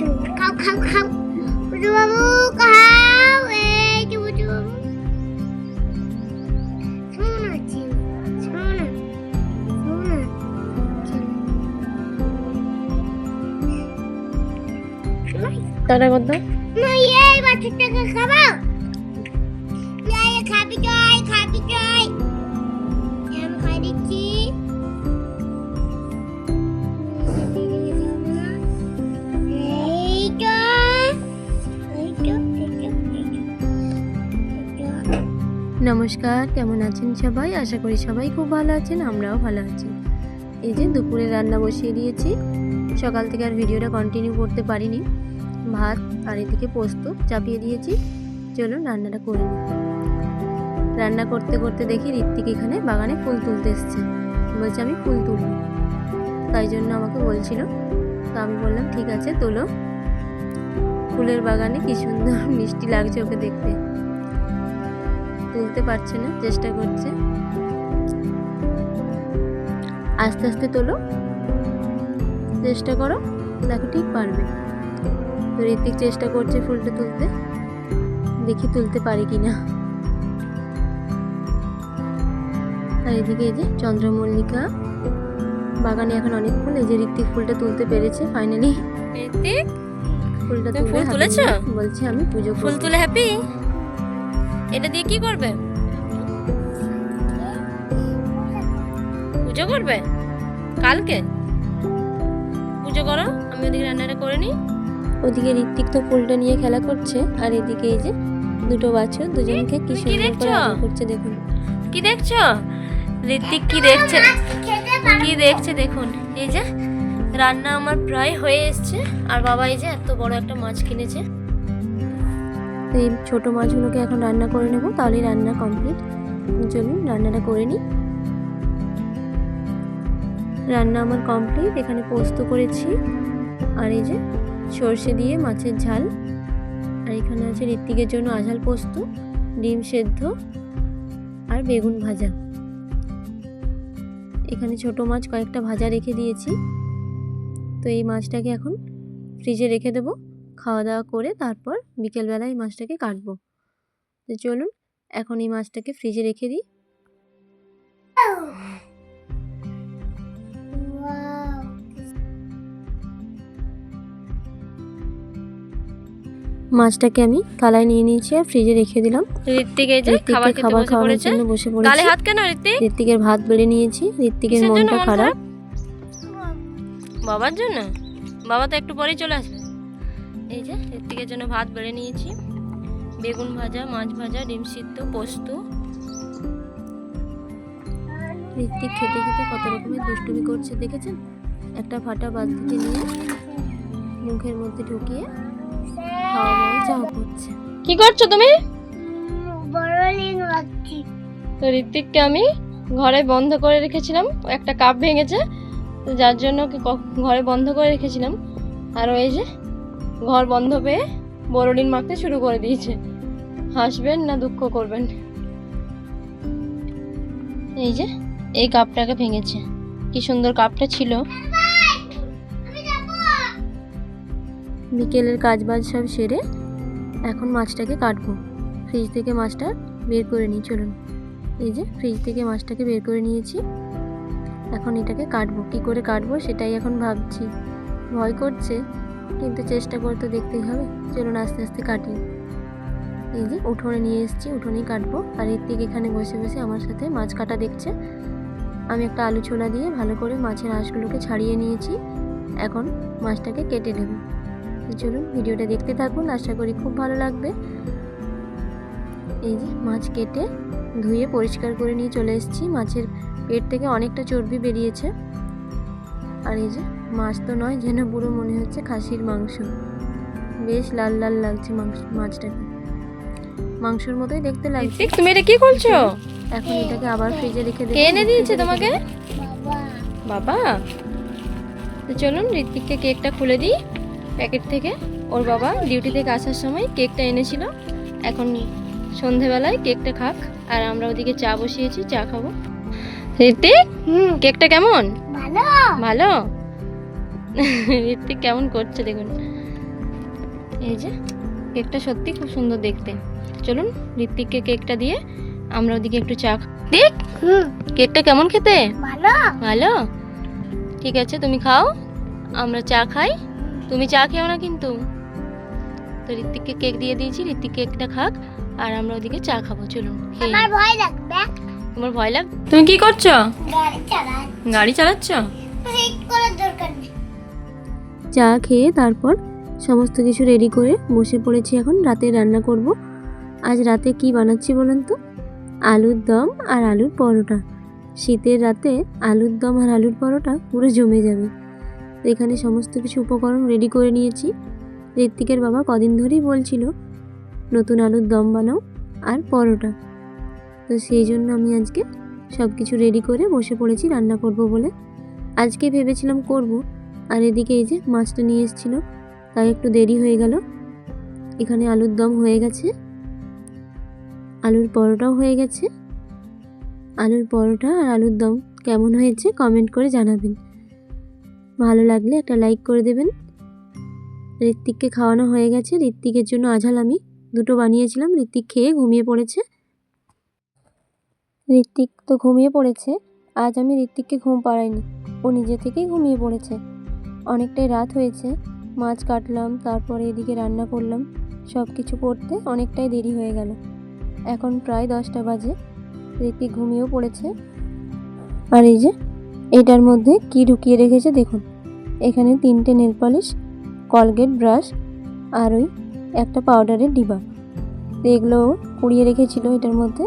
খাও খাও খাও বুঝু বাবু খাও এই যে বুঝু বাবু শোন শোন শোন টাটা করতো না এই বাচ্চাটাকে খাব এই খাবি জয় খাবি জয় নমস্কার, কেমন আছেন সবাই? আশা করি সবাই খুব ভালো আছেন, আমরাও ভালো আছি। এই যে দুপুরে রান্না বসিয়ে দিয়েছি। সকাল থেকে আর ভিডিওটা কন্টিনিউ করতে পারিনি। ভাত আর এদিকে পোস্ত চাপিয়ে দিয়েছি। চলুন রান্নাটা করে রান্না করতে করতে দেখি ঋত্বিক এখানে বাগানে ফুল তুলতে এসছে। বলছে, আমি ফুল তুলব। তাই জন্য আমাকে বলছিল। তো আমি বললাম, ঠিক আছে, তোলো। ফুলের বাগানে কি সুন্দর মিষ্টি লাগছে ওকে দেখতে। তুলতে পারছে না চেষ্টা করছে। আস্তে আস্তে তোলো। চেষ্টা করো দেখো ঠিক পারবে। তো ঋতিক চেষ্টা করছে ফুলটা তুলতে। দেখি তুলতে পারে কি না। আর এদিকে এই যে চন্দ্রমল্লিকা। বাগানে এখন অনেক ফুল এই যে ঋতিক ফুলটা তুলতে পেরেছে ফাইনালি ঋতিক ফুলটা ফুল তুলেছো? বলছে আমি পুজো ফুল তুলে হ্যাপি এটা দিয়ে কি করবে? পুজো করবে? কালকে? পুজো করো আমি ওদিকে রান্নাটা করে নিই। ওদিকে ঋত্বিক তো ফুলটা নিয়ে খেলা করছে আর এদিকে এই যে দুটো বাছুর দুজনকে কি সুন্দর করে? আদর করছে দেখুন। কি দেখছ? ঋতিক কি দেখছে? কি দেখছে দেখুন। এই যে রান্না আমার প্রায় হয়ে এসছে আর বাবা এই যে এত বড় একটা মাছ কিনেছে। তো এই ছোটো মাছগুলোকে এখন রান্না করে নেব, তাহলেই রান্না কমপ্লিট চলুন, রান্নাটা করে নিই। রান্না আমার কমপ্লিট এখানে পোস্ত করেছি। আর এই যে সর্ষে দিয়ে মাছের ঝাল। আর এখানে আছে ঋত্বিকের জন্য আঝাল পোস্ত, ডিম সেদ্ধ আর বেগুন ভাজা। এখানে ছোট মাছ কয়েকটা ভাজা রেখে দিয়েছি। তো এই মাছটাকে এখন ফ্রিজে রেখে দেবো। খাওয়া দাওয়া করে তারপর বিকেলবেলায় এই মাছটাকে কাটবো। তো চলুন এখন এই মাছটাকে ফ্রিজে রেখে দিই। মাছটাকে আমি থালায় নিয়ে নিয়েছি আর ফ্রিজে রেখে দিলাম। এই খাবার বসে পড়েছে। জন্য বসে গালে পড়েছি হাত কেন ঋতিক ঋত্বিকের ভাত বেড়ে নিয়েছি। ঋত্বিকের মনটা খারাপ? বাবার জন্য? বাবা তো একটু পরেই চলে আসবে। এই যে ঋত্বিকের জন্য ভাত বেড়ে নিয়েছি। বেগুন ভাজা মাছ ভাজা ডিম সিদ্ধ পোস্ত। ঋত্বিক খেতে খেতে কত রকমের দুষ্টুমি করছে দেখেছেন? একটা ফাটা বালতিতে নিয়ে মুখের মধ্যে ঢুকিয়ে খাওয়া দাওয়া যাওয়া করছে। কি করছ তুমি? তো ঋত্বিককে আমি ঘরে বন্ধ করে রেখেছিলাম একটা কাপ ভেঙেছে তো যার জন্য ঘরে বন্ধ করে রেখেছিলাম। আর ওই যে ঘর বন্ধ পেয়ে বড়দিন মাখতে শুরু করে দিয়েছে। হাসবেন না দুঃখ করবেন। এই যে, এই কাপটাকে ভেঙেছে। কি সুন্দর কাপটা ছিল। বিকেলের কাজ বাজ সব সেরে এখন মাছটাকে কাটবো। ফ্রিজ থেকে মাছটা বের করে নিই, চলুন। এই যে, ফ্রিজ থেকে মাছটাকে বের করে নিয়েছি। এখন এটাকে কাটবো। কি করে কাটবো সেটাই এখন ভাবছি। ভয় করছে। কিন্তু চেষ্টা করে তো দেখতেই হবে। চলুন আস্তে আস্তে কাটি। এই যে উঠোনে নিয়ে এসেছি, উঠোনেই কাটবো। আর ঋত্বিক এখানে বসে বসে আমার সাথে মাছ কাটা দেখছে। আমি একটা আলু ছোলা দিয়ে ভালো করে মাছের আঁশগুলোকে ছাড়িয়ে নিয়েছি। এখন মাছটাকে কেটে নেব। চলুন ভিডিওটা দেখতে থাকুন, আশা করি খুব ভালো লাগবে। এই যে মাছ কেটে ধুয়ে পরিষ্কার করে নিয়ে চলে এসেছি। মাছের পেট থেকে অনেকটা চর্বি বেরিয়েছে। আর এই যে মাছ তো নয় যেন পুরো মনে হচ্ছে খাসির মাংস। বেশ লাল লাল লাগছে মাংস মাছটাকে। মাংসর মতোই দেখতে লাগছে। তুমি এটা কি করছ? এখন এটাকে আবার ফ্রিজে রেখে দেবো কে এনে দিয়েছে তোমাকে? বাবা। বাবা? তো চলুন ঋত্বিককে কেকটা খুলে দিই প্যাকেট থেকে। ওর বাবা ডিউটি থেকে আসার সময় কেকটা এনেছিল। এখন সন্ধেবেলায় কেকটা খাক আর আমরা ওদিকে চা বসিয়েছি চা খাব। ঋত্বিক হুম। কেকটা কেমন? ভালো। ভালো? ঋত্বিক কেমন করছে দেখুন। এই যে কেকটা সত্যি খুব সুন্দর দেখতে। চলুন ঋত্বিককে কেকটা দিয়ে আমরা ওদিকে একটু চা দেখ কেকটা কেমন খেতে? ভালো। ভালো? ঠিক আছে তুমি খাও আমরা চা খাই। তুমি চা খেও না কিন্তু। তো ঋত্বিককে কেক দিয়ে দিয়েছি ঋত্বিক কেকটা খাক আর আমরা ওদিকে চা খাব চলুন। খেয়ে আমার ভয় লাগবে। তোমার ভয় লাগ তুমি কি করছ? গাড়ি চালাই গাড়ি চালাচ্ছ? ঠিক করার দরকার নেই। চা খেয়ে তারপর সমস্ত কিছু রেডি করে বসে পড়েছি এখন। রাতে রান্না করব। আজ রাতে কি বানাচ্ছি বলুন তো? আলুর দম আর আলুর পরোটা। শীতের রাতে আলুর দম আর আলুর পরোটা পুরো জমে যাবে। তো এখানে সমস্ত কিছু উপকরণ রেডি করে নিয়েছি। ঋত্বিকের বাবা কদিন ধরেই বলছিল, নতুন আলুর দম বানাও আর পরোটা। তো সেই জন্য আমি আজকে সব কিছু রেডি করে বসে পড়েছি রান্না করব বলে। আজকে ভেবেছিলাম করব আর এদিকে এই যে মাছটা নিয়ে এসেছিল, তাই একটু দেরি হয়ে গেল। এখানে আলুর দম হয়ে গেছে, আলুর পরোটাও হয়ে গেছে। আলুর পরোটা আর আলুর দম কেমন হয়েছে কমেন্ট করে জানাবেন। ভালো লাগলে একটা লাইক করে দেবেন। ঋত্বিককে খাওয়ানো হয়ে গেছে, ঋত্বিকের জন্য আঝাল আমি দুটো বানিয়েছিলাম, ঋত্বিক খেয়ে ঘুমিয়ে পড়েছে। ঋত্বিক তো ঘুমিয়ে পড়েছে, আজ আমি ঋত্বিককে ঘুম পাড়াইনি, ও নিজে থেকেই ঘুমিয়ে পড়েছে। অনেকটাই রাত হয়েছে। মাছ কাটলাম, তারপরে এদিকে রান্না করলাম। সব কিছু করতে অনেকটাই দেরি হয়ে গেল। এখন প্রায় দশটা বাজে। ঋতিক ঘুমিয়েও পড়েছে। আর এই যে, এটার মধ্যে কি ঢুকিয়ে রেখেছে দেখুন। এখানে তিনটে নেল পলিশ, কলগেট ব্রাশ আর ওই একটা পাউডারের ডিবা। এগুলো কুড়িয়ে রেখেছিল এটার মধ্যে।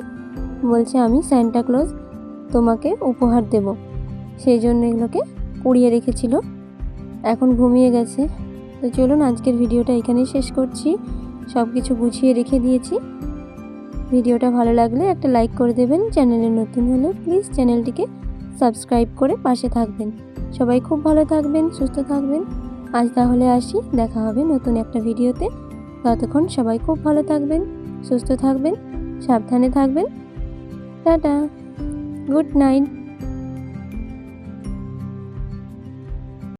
বলছে, আমি স্যান্টা ক্লজ তোমাকে উপহার দেব। সেই জন্য এগুলোকে কুড়িয়ে রেখেছিল। এখন ঘুমিয়ে গেছে। তো চলুন আজকের ভিডিওটা এখানেই শেষ করছি। সব কিছু গুছিয়ে রেখে দিয়েছি। ভিডিওটা ভালো লাগলে একটা লাইক করে দেবেন। চ্যানেলে নতুন হলে প্লিজ চ্যানেলটিকে সাবস্ক্রাইব করে পাশে থাকবেন। সবাই খুব ভালো থাকবেন, সুস্থ থাকবেন। আজ তাহলে আসি, দেখা হবে নতুন একটা ভিডিওতে। ততক্ষণ সবাই খুব ভালো থাকবেন, সুস্থ থাকবেন, সাবধানে থাকবেন। Tata, good night.